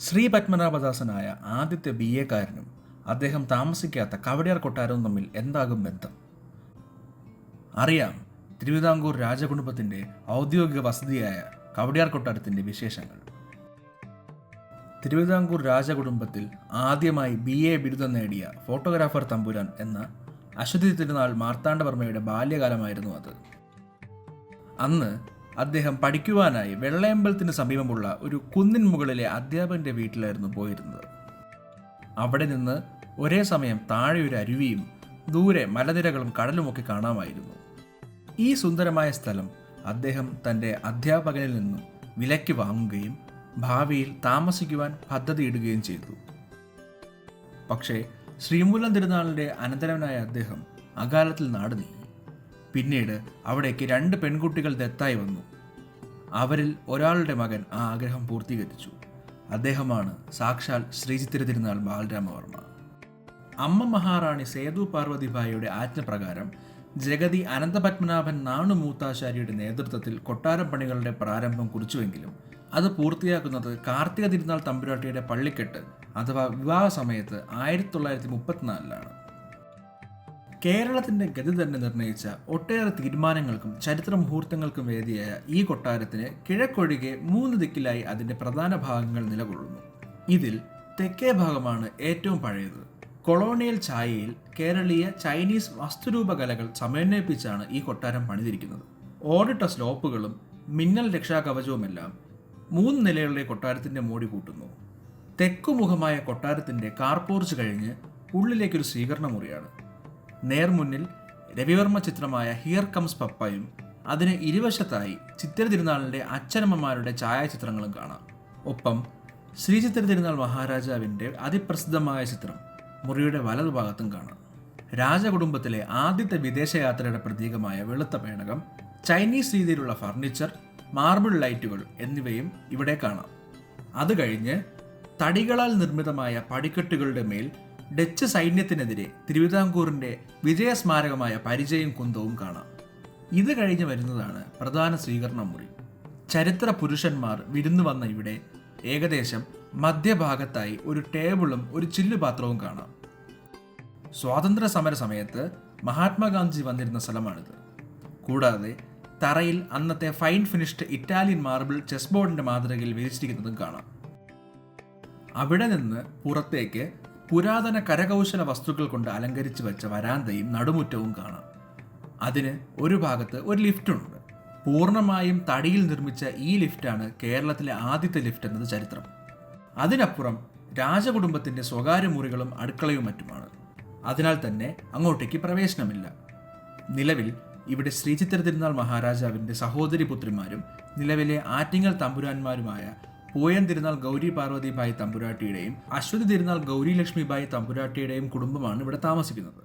ശ്രീ പത്മനാഭദാസനായ ആദ്യത്തെ ബി എക്കാരനും അദ്ദേഹം താമസിക്കാത്ത കവടിയാർ കൊട്ടാരവും തമ്മിൽ എന്താകും ബന്ധം? അറിയാം തിരുവിതാംകൂർ രാജകുടുംബത്തിന്റെ ഔദ്യോഗിക വസതിയായ കവടിയാർ കൊട്ടാരത്തിന്റെ വിശേഷങ്ങൾ. തിരുവിതാംകൂർ രാജകുടുംബത്തിൽ ആദ്യമായി ബി എ ബിരുദം നേടിയ ഫോട്ടോഗ്രാഫർ തമ്പുരാൻ എന്ന അശ്വതി തിരുനാൾ മാർത്താണ്ഡവർമ്മയുടെ ബാല്യകാലമായിരുന്നു അത്. അന്ന് അദ്ദേഹം പഠിക്കുവാനായി വെള്ളയമ്പലത്തിന് സമീപമുള്ള ഒരു കുന്നിൻ മുകളിലെ അധ്യാപകന്റെ വീട്ടിലായിരുന്നു പോയിരുന്നത്. അവിടെ നിന്ന് ഒരേ സമയം താഴെ ഒരു അരുവിയും ദൂരെ മലനിരകളും കടലുമൊക്കെ കാണാമായിരുന്നു. ഈ സുന്ദരമായ സ്ഥലം അദ്ദേഹം തന്റെ അധ്യാപകനിൽ നിന്നും വിലയ്ക്ക് വാങ്ങുകയും ഭാവിയിൽ താമസിക്കുവാൻ പദ്ധതിയിടുകയും ചെയ്തു. പക്ഷേ ശ്രീമൂലം തിരുനാളിന്റെ അനന്തരവനായ അദ്ദേഹം അകാലത്തിൽ നാട് പിന്നീട് അവിടേക്ക് രണ്ട് പെൺകുട്ടികൾ ദത്തായി വന്നു. അവരിൽ ഒരാളുടെ മകൻ ആ ആഗ്രഹം പൂർത്തീകരിച്ചു. അദ്ദേഹമാണ് സാക്ഷാൽ ശ്രീചിത്തിര തിരുനാൾ ബാലരാമവർമ്മ. അമ്മ മഹാറാണി സേതു പാർവതിഭായിയുടെ ആജ്ഞപ്രകാരം ജഗതി അനന്തപത്മനാഭൻ നാണു മൂത്താശാരിയുടെ നേതൃത്വത്തിൽ കൊട്ടാരം പണികളുടെ പ്രാരംഭം കുറിച്ചുവെങ്കിലും അത് പൂർത്തിയാക്കുന്നത് കാർത്തിക തിരുനാൾ തമ്പുരാട്ടിയുടെ പള്ളിക്കെട്ട് അഥവാ വിവാഹ സമയത്ത് ആയിരത്തി തൊള്ളായിരത്തി മുപ്പത്തിനാലിലാണ്. കേരളത്തിന്റെ ഗതി തന്നെ നിർണയിച്ച ഒട്ടേറെ തീരുമാനങ്ങൾക്കും ചരിത്ര മുഹൂർത്തങ്ങൾക്കും വേദിയായ ഈ കൊട്ടാരത്തിന് കിഴക്കൊഴികെ മൂന്ന് ദിക്കിലായി അതിന്റെ പ്രധാന ഭാഗങ്ങൾ നിലകൊള്ളുന്നു. ഇതിൽ തെക്കേ ഭാഗമാണ് ഏറ്റവും പഴയത്. കൊളോണിയൽ ചായയിൽ കേരളീയ ചൈനീസ് വസ്തുരൂപകലകൾ സമന്വയിപ്പിച്ചാണ് ഈ കൊട്ടാരം പണിതിരിക്കുന്നത്. ഓടിട്ട സ്ലോപ്പുകളും മിന്നൽ രക്ഷാകവചവുമെല്ലാം മൂന്ന് നിലയുള്ള കൊട്ടാരത്തിന്റെ മോടി കൂട്ടുന്നു. തെക്കുമുഖമായ കൊട്ടാരത്തിന്റെ കാർപോർച്ച് കഴിഞ്ഞ് ഉള്ളിലേക്കൊരു സ്വീകരണ മുറിയാണ് നേർമുന്നിൽ രവിവർമ്മ ചിത്രമായ ഹിയർ കംസ് പപ്പയും അതിന് ഇരുവശത്തായി ചിത്തിര തിരുനാളിന്റെ അച്ഛനമ്മമാരുടെ ഛായാചിത്രങ്ങളും കാണാം. ഒപ്പം ശ്രീ ചിത്തിര തിരുനാൾ മഹാരാജാവിന്റെ അതിപ്രസിദ്ധമായ ചിത്രം മുറിയുടെ വലതുഭാഗത്തും കാണാം. രാജകുടുംബത്തിലെ ആദ്യത്തെ വിദേശയാത്രയുടെ പ്രതീകമായ വെളുത്ത പേണകം ചൈനീസ് രീതിയിലുള്ള ഫർണിച്ചർ മാർബിൾ ലൈറ്റുകൾ എന്നിവയും ഇവിടെ കാണാം. അത് കഴിഞ്ഞ് തടികളാൽ നിർമ്മിതമായ പടിക്കെട്ടുകളുടെ മേൽ ഡച്ച് സൈന്യത്തിനെതിരെ തിരുവിതാംകൂറിന്റെ വിജയസ്മാരകമായ പരിചയം കുന്തവും കാണാം. ഇത് കഴിഞ്ഞ് വരുന്നതാണ് പ്രധാന സ്വീകരണ മുറി. ചരിത്ര പുരുഷന്മാർ വിരുന്നു വന്ന ഇവിടെ ഏകദേശം മധ്യഭാഗത്തായി ഒരു ടേബിളും ഒരു ചില്ലുപാത്രവും കാണാം. സ്വാതന്ത്ര്യ സമര സമയത്ത് മഹാത്മാഗാന്ധി വന്നിരുന്ന സ്ഥലമാണിത്. കൂടാതെ തറയിൽ അന്നത്തെ fine finished Italian marble chess ബോർഡിന്റെ മാതൃകയിൽ വിരിച്ചിരിക്കുന്നതും കാണാം. അവിടെ നിന്ന് പുറത്തേക്ക് പുരാതന കരകൗശല വസ്തുക്കൾ കൊണ്ട് അലങ്കരിച്ചു വെച്ച വരാന്തയും നടുമുറ്റവും കാണാം. അതിന് ഒരു ഭാഗത്ത് ഒരു ലിഫ്റ്റുണ്ട്. പൂർണമായും തടിയിൽ നിർമ്മിച്ച ഈ ലിഫ്റ്റാണ് കേരളത്തിലെ ആദ്യത്തെ ലിഫ്റ്റ് എന്നത് ചരിത്രം. അതിനപ്പുറം രാജകുടുംബത്തിന്റെ സ്വകാര്യ മുറികളും അടുക്കളയും മറ്റുമാണ്. അതിനാൽ തന്നെ അങ്ങോട്ടേക്ക് പ്രവേശനമില്ല. നിലവിൽ ഇവിടെ ശ്രീചിത്ര തിരുനാൾ മഹാരാജാവിന്റെ സഹോദരി പുത്രിമാരും നിലവിലെ ആറ്റിങ്ങൽ തമ്പുരാന്മാരുമായ പൂയൻ തിരുനാൾ ഗൗരി പാർവതിബായി തമ്പുരാട്ടിയുടെയും അശ്വതി തിരുനാൾ ഗൗരി ലക്ഷ്മിബായി തമ്പുരാട്ടിയുടെയും കുടുംബമാണ് ഇവിടെ താമസിക്കുന്നത്.